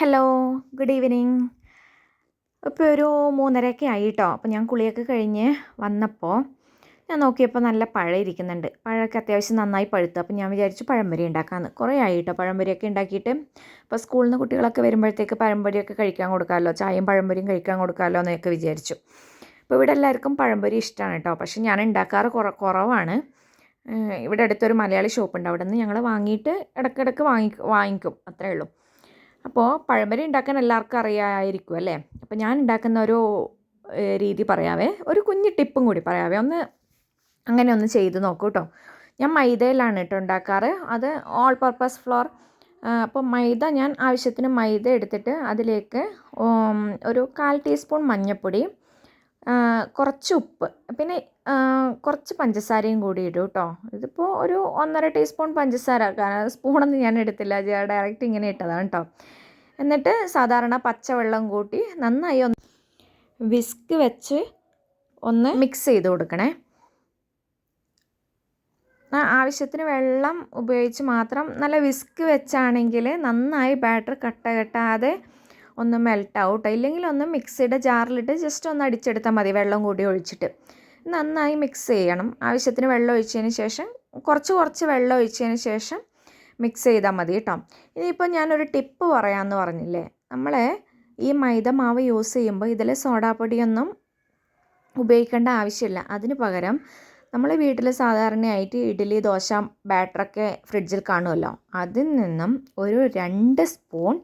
Hello good evening ഇപ്പോൾ ഒരു മൂന്നരയൊക്കെ ആയി കേട്ടോ അപ്പോൾ ഞാൻ കുളിയൊക്കെ കഴിഞ്ഞ് വന്നപ്പോൾ ഞാൻ നോക്കിയപ്പോൾ നല്ല പഴം ഇരിക്കുന്നുണ്ട്. പഴമൊക്കെ അത്യാവശ്യം നന്നായി പഴുത്തു. അപ്പോൾ ഞാൻ വിചാരിച്ചു പഴംപൊരി ഉണ്ടാക്കാമെന്ന് കുറേ ആയി കേട്ടോ പഴംപൊരിയൊക്കെ ഉണ്ടാക്കിയിട്ട്. ഇപ്പോൾ സ്കൂളിൽ നിന്ന് കുട്ടികളൊക്കെ വരുമ്പോഴത്തേക്ക് പഴംപൊരിയൊക്കെ കഴിക്കാൻ കൊടുക്കാമല്ലോ ചായയും പഴംപൊരിയും കഴിക്കാൻ കൊടുക്കാമല്ലോ എന്നൊക്കെ വിചാരിച്ചു. ഇപ്പോൾ ഇവിടെ എല്ലാവർക്കും പഴംപൊരി ഇഷ്ടമാണ് കേട്ടോ. പക്ഷേ ഞാൻ ഉണ്ടാക്കാറ് കുറ കുറവാണ്. ഇവിടെ അടുത്തൊരു മലയാളി ഷോപ്പുണ്ട് അവിടെ നിന്ന് ഞങ്ങൾ വാങ്ങിയിട്ട് ഇടയ്ക്കിടയ്ക്ക് വാങ്ങി വാങ്ങിക്കും. അത്രേ ഉള്ളൂ. അപ്പോൾ പഴംപൊരി ഉണ്ടാക്കാൻ എല്ലാവർക്കും അറിയാമായിരിക്കും അല്ലേ? അപ്പോൾ ഞാൻ ഉണ്ടാക്കുന്ന ഒരു രീതി പറയാവേ. ഒരു കുഞ്ഞു ടിപ്പും കൂടി പറയാവേ. ഒന്ന് അങ്ങനെ ഒന്ന് ചെയ്ത് നോക്കൂ കേട്ടോ ഞാൻ മൈദയിലാണ് കേട്ടോ ഉണ്ടാക്കാറ് അത് ഓൾ പർപ്പസ് ഫ്ലോർ അപ്പോൾ മൈദ ഞാൻ ആവശ്യത്തിന് മൈദ എടുത്തിട്ട് അതിലേക്ക് ഒരു കാൽ ടീസ്പൂൺ മഞ്ഞൾപ്പൊടി കുറച്ച് ഉപ്പ് പിന്നെ കുറച്ച് പഞ്ചസാരയും കൂടി ഇടും കേട്ടോ ഇതിപ്പോൾ ഒരു ഒന്നര ടീസ്പൂൺ പഞ്ചസാര കാരണം സ്പൂണൊന്നും ഞാൻ എടുത്തില്ല. ഡയറക്റ്റ് ഇങ്ങനെ ഇട്ടതാണ് കേട്ടോ എന്നിട്ട് സാധാരണ പച്ചവെള്ളം കൂട്ടി നന്നായി ഒന്ന് വിസ്ക് വെച്ച് ഒന്ന് മിക്സ് ചെയ്ത് കൊടുക്കണേ. ആ ആവശ്യത്തിന് വെള്ളം ഉപയോഗിച്ച് മാത്രം നല്ല വിസ്ക് വെച്ചാണെങ്കിൽ നന്നായി ബാറ്റർ കട്ട കെട്ടാതെ ഒന്ന് മെൽട്ട് ഔട്ട് ഇല്ലെങ്കിൽ ഒന്ന് മിക്സിയുടെ ജാറിലിട്ട് ജസ്റ്റ് ഒന്ന് അടിച്ചെടുത്താൽ മതി വെള്ളം കൂടി ഒഴിച്ചിട്ട്. നന്നായി മിക്സ് ചെയ്യണം. ആവശ്യത്തിന് വെള്ളം ഒഴിച്ചതിന് ശേഷം കുറച്ച് കുറച്ച് വെള്ളം ഒഴിച്ചതിന് ശേഷം മിക്സ് ചെയ്താൽ മതി കേട്ടോ. ഇനിയിപ്പോൾ ഞാനൊരു ടിപ്പ് പറയാമെന്ന് പറഞ്ഞില്ലേ? നമ്മൾ ഈ മൈദ മാവ് യൂസ് ചെയ്യുമ്പോൾ ഇതിൽ സോഡാപ്പൊടിയൊന്നും ഉപയോഗിക്കേണ്ട ആവശ്യമില്ല. അതിന് പകരം നമ്മൾ വീട്ടിൽ സാധാരണയായിട്ട് ഇഡ്ഡലി ദോശ ബാറ്ററൊക്കെ ഫ്രിഡ്ജിൽ കാണുമല്ലോ. അതിൽ നിന്നും ഒരു രണ്ട് സ്പൂൺ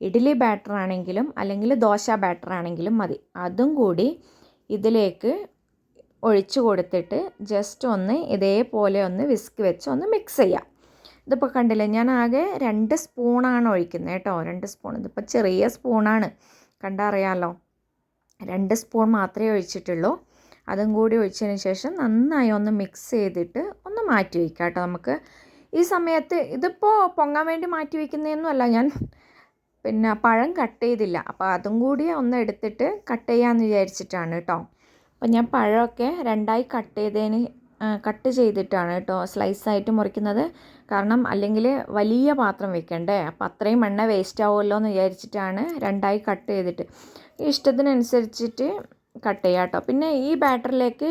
ഇഡ്ഡലി ബാറ്റർ ആണെങ്കിലും അല്ലെങ്കിൽ ദോശ ബാറ്റർ ആണെങ്കിലും മതി. അതും കൂടി ഇതിലേക്ക് ഒഴിച്ചു കൊടുത്തിട്ട് ജസ്റ്റ് ഒന്ന് ഇതേപോലെ ഒന്ന് വിസ്ക് വെച്ച് ഒന്ന് മിക്സ് ചെയ്യാം. ഇതിപ്പോൾ കണ്ടില്ലേ? ഞാൻ ആകെ രണ്ട് സ്പൂണാണ് ഒഴിക്കുന്നത് കേട്ടോ. രണ്ട് സ്പൂൺ ഇതിപ്പോൾ ചെറിയ സ്പൂണാണ്. കണ്ടറിയാമല്ലോ രണ്ട് സ്പൂൺ മാത്രമേ ഒഴിച്ചിട്ടുള്ളൂ. അതും കൂടി ഒഴിച്ചതിന് ശേഷം നന്നായി ഒന്ന് മിക്സ് ചെയ്തിട്ട് ഒന്ന് മാറ്റി വയ്ക്കാം കേട്ടോ നമുക്ക്. ഈ സമയത്ത് ഇതിപ്പോൾ പൊങ്ങാൻ വേണ്ടി മാറ്റി വയ്ക്കുന്നതൊന്നുമല്ല ഞാൻ പിന്നെ പഴം കട്ട് ചെയ്തില്ല. അപ്പോൾ അതും കൂടി ഒന്ന് എടുത്തിട്ട് കട്ട് ചെയ്യാമെന്ന് വിചാരിച്ചിട്ടാണ് കേട്ടോ. അപ്പോൾ ഞാൻ പഴമൊക്കെ രണ്ടായി കട്ട് ചെയ്തതിന് കട്ട് ചെയ്തിട്ടാണ് കേട്ടോ സ്ലൈസായിട്ട് മുറിക്കുന്നത്. കാരണം അല്ലെങ്കിൽ വലിയ പാത്രം വെക്കണ്ടേ? അപ്പം അത്രയും എണ്ണ വേസ്റ്റ് ആവുമല്ലോ എന്ന് വിചാരിച്ചിട്ടാണ് രണ്ടായി കട്ട് ചെയ്തിട്ട്. ഇഷ്ടത്തിനനുസരിച്ചിട്ട് കട്ട് ചെയ്യാം കേട്ടോ. പിന്നെ ഈ ബാറ്ററിലേക്ക്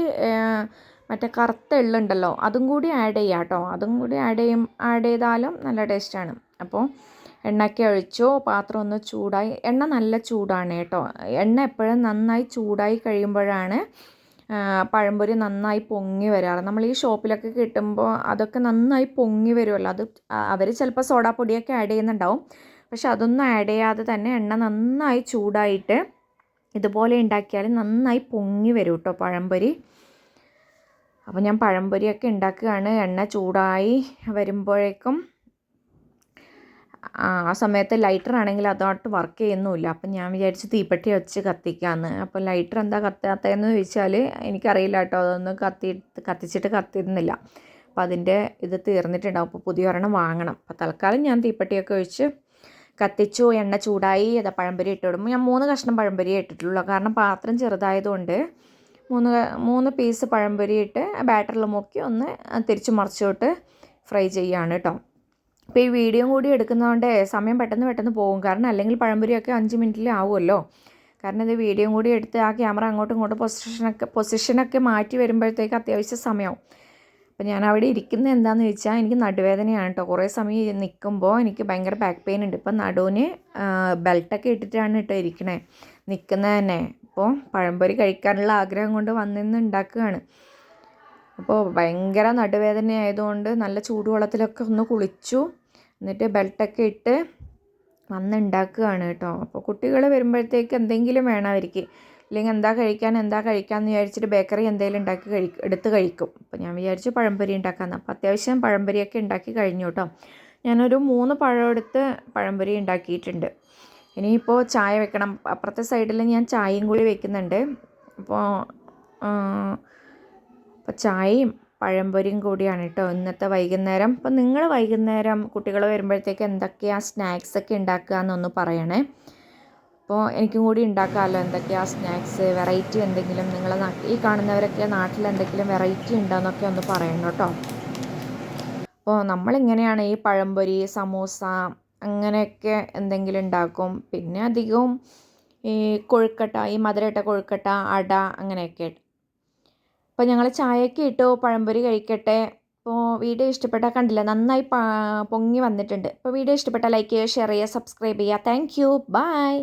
മറ്റേ കറുത്ത എള്ളുണ്ടല്ലോ അതും കൂടി ആഡ് ചെയ്യാം കേട്ടോ. അതും കൂടി ആഡ് ചെയ്യും ആഡ് ചെയ്താലും നല്ല ടേസ്റ്റാണ് അപ്പോൾ എണ്ണയ്ക്ക് ഒഴിച്ചോ പാത്രം ഒന്ന് ചൂടായി. എണ്ണ നല്ല ചൂടാണ് കേട്ടോ. എണ്ണ എപ്പോഴും നന്നായി ചൂടായി കഴിയുമ്പോഴാണ് പഴംപൊരി നന്നായി പൊങ്ങി വരാറ്. നമ്മൾ ഈ ഷോപ്പിലൊക്കെ കിട്ടുമ്പോൾ അതൊക്കെ നന്നായി പൊങ്ങി വരുമല്ലോ. അത് അവർ ചിലപ്പോൾ സോഡാപ്പൊടിയൊക്കെ ആഡ് ചെയ്യുന്നുണ്ടാവും. പക്ഷെ അതൊന്നും ആഡ് ചെയ്യാതെ തന്നെ എണ്ണ നന്നായി ചൂടായിട്ട് ഇതുപോലെ ഉണ്ടാക്കിയാൽ നന്നായി പൊങ്ങി വരും കേട്ടോ പഴംപൊരി. അപ്പോൾ ഞാൻ പഴംപൊരിയൊക്കെ ഉണ്ടാക്കുകയാണ്. എണ്ണ ചൂടായി വരുമ്പോഴേക്കും ആ സമയത്ത് ലൈറ്റർ ആണെങ്കിൽ അതോട്ട് വർക്ക് ചെയ്യുന്നുമില്ല. അപ്പം ഞാൻ വിചാരിച്ച് തീപ്പെട്ടി വെച്ച് കത്തിക്കാമെന്ന് അപ്പോൾ ലൈറ്റർ എന്താ കത്താത്തതെന്ന് ചോദിച്ചാൽ എനിക്കറിയില്ല കേട്ടോ. അതൊന്നും കത്തി കത്തിച്ചിട്ട് കത്തിയിരുന്നില്ല അപ്പം അതിന്റെ ഇത് തീർന്നിട്ടുണ്ടാവും. അപ്പോൾ പുതിയ ഒരെണ്ണം വാങ്ങണം. അപ്പോൾ തൽക്കാലം ഞാൻ തീപ്പെട്ടിയൊക്കെ ഒഴിച്ച് കത്തിച്ചു എണ്ണ ചൂടായി അതാ പഴംപൊരി ഇട്ട് വിടുമ്പോൾ ഞാൻ മൂന്ന് കഷ്ണം പഴംപൊരി ഇട്ടിട്ടുള്ളൂ. കാരണം പാത്രം ചെറുതായതുകൊണ്ട് മൂന്ന് മൂന്ന് പീസ് പഴംപൊരി ഇട്ട് ബാറ്ററിൽ മുക്കി ഒന്ന് തിരിച്ചു മറിച്ചോട്ട് ഫ്രൈ ചെയ്യുകയാണ് കേട്ടോ ഇപ്പോൾ ഈ വീഡിയോ കൂടി എടുക്കുന്നതുകൊണ്ട് സമയം പെട്ടെന്ന് പെട്ടെന്ന് പോകും. കാരണം അല്ലെങ്കിൽ പഴംപൊരിയൊക്കെ അഞ്ച് മിനിറ്റിൽ ആവുമല്ലോ. കാരണം ഇത് വീഡിയോ കൂടി എടുത്ത് ആ ക്യാമറ അങ്ങോട്ടും ഇങ്ങോട്ടും പൊസിഷനൊക്കെ പൊസിഷനൊക്കെ മാറ്റി വരുമ്പോഴത്തേക്ക് അത്യാവശ്യം സമയമാവും അപ്പോൾ ഞാൻ അവിടെ ഇരിക്കുന്നത് എന്താണെന്ന് വെച്ചാൽ എനിക്ക് നടുവേദനയാണ് കേട്ടോ കുറേ സമയം നിൽക്കുമ്പോൾ എനിക്ക് ഭയങ്കര ബാക്ക് പെയിൻ ഉണ്ട്. ഇപ്പം നടുവിന് ബെൽട്ടൊക്കെ ഇട്ടിട്ടാണ് കേട്ടോ ഇരിക്കണേ. നിൽക്കുന്നത് തന്നെ. അപ്പോൾ പഴംപൊരി കഴിക്കാനുള്ള ആഗ്രഹം കൊണ്ട് വന്നിന്ന് ഉണ്ടാക്കുകയാണ്. അപ്പോൾ ഭയങ്കര നടുവേദന ആയതുകൊണ്ട് നല്ല ചൂടുവെള്ളത്തിലൊക്കെ ഒന്ന് കുളിച്ചു. എന്നിട്ട് ബെൽറ്റൊക്കെ ഇട്ട് വന്ന് ഉണ്ടാക്കുകയാണ് കേട്ടോ. അപ്പോൾ കുട്ടികൾ വരുമ്പോഴത്തേക്ക് എന്തെങ്കിലും വേണം അവർക്ക് ഇല്ലെങ്കിൽ എന്താ കഴിക്കാൻ എന്താ കഴിക്കാമെന്ന് വിചാരിച്ചിട്ട് ബേക്കറി എന്തെങ്കിലും ഉണ്ടാക്കി കഴി എടുത്ത് കഴിക്കും. അപ്പോൾ ഞാൻ വിചാരിച്ചു പഴംപൊരി ഉണ്ടാക്കാമെന്ന് അപ്പോൾ അത്യാവശ്യം പഴംപൊരിയൊക്കെ ഉണ്ടാക്കി കഴിഞ്ഞു കേട്ടോ. ഞാനൊരു മൂന്ന് പഴം എടുത്ത് പഴംപൊരി ഉണ്ടാക്കിയിട്ടുണ്ട് ഇനിയിപ്പോൾ ചായ വെക്കണം. അപ്പുറത്തെ സൈഡിൽ ഞാൻ ചായയും കൂടി വെക്കുന്നുണ്ട്. അപ്പോൾ അപ്പോൾ ചായയും പഴംപൊരിയും കൂടിയാണ് കേട്ടോ ഇന്നത്തെ വൈകുന്നേരം. അപ്പോൾ നിങ്ങൾ വൈകുന്നേരം കുട്ടികൾ വരുമ്പോഴത്തേക്ക് എന്തൊക്കെയാണ് സ്നാക്സ് ഒക്കെ ഉണ്ടാക്കുക എന്നൊന്ന് പറയണേ. അപ്പോൾ എനിക്കും കൂടി ഉണ്ടാക്കാമല്ലോ എന്തൊക്കെയാണ് സ്നാക്സ് വെറൈറ്റി എന്തെങ്കിലും നിങ്ങളെ ഈ കാണുന്നവരൊക്കെ നാട്ടിൽ എന്തെങ്കിലും വെറൈറ്റി ഉണ്ടോയെന്നൊക്കെ ഒന്ന് പറയണം കേട്ടോ. അപ്പോൾ നമ്മളിങ്ങനെയാണ് ഈ പഴംപൊരി സമൂസ അങ്ങനെയൊക്കെ എന്തെങ്കിലും ഉണ്ടാക്കും. പിന്നെ അധികവും ഈ കൊഴുക്കട്ട ഈ മധുരയിട്ട കൊഴുക്കട്ട അട അങ്ങനെയൊക്കെ അപ്പോൾ ഞങ്ങൾ ചായയൊക്കെ ഇട്ടു പഴംപൊരി കഴിക്കട്ടെ. അപ്പോൾ വീഡിയോ ഇഷ്ടപ്പെട്ടാൽ കണ്ടില്ല. നന്നായി പൊങ്ങി വന്നിട്ടുണ്ട്. അപ്പോൾ വീഡിയോ ഇഷ്ടപ്പെട്ടാൽ ലൈക്ക് ചെയ്യുക ഷെയർ ചെയ്യുക സബ്സ്ക്രൈബ് ചെയ്യുക. Thank you by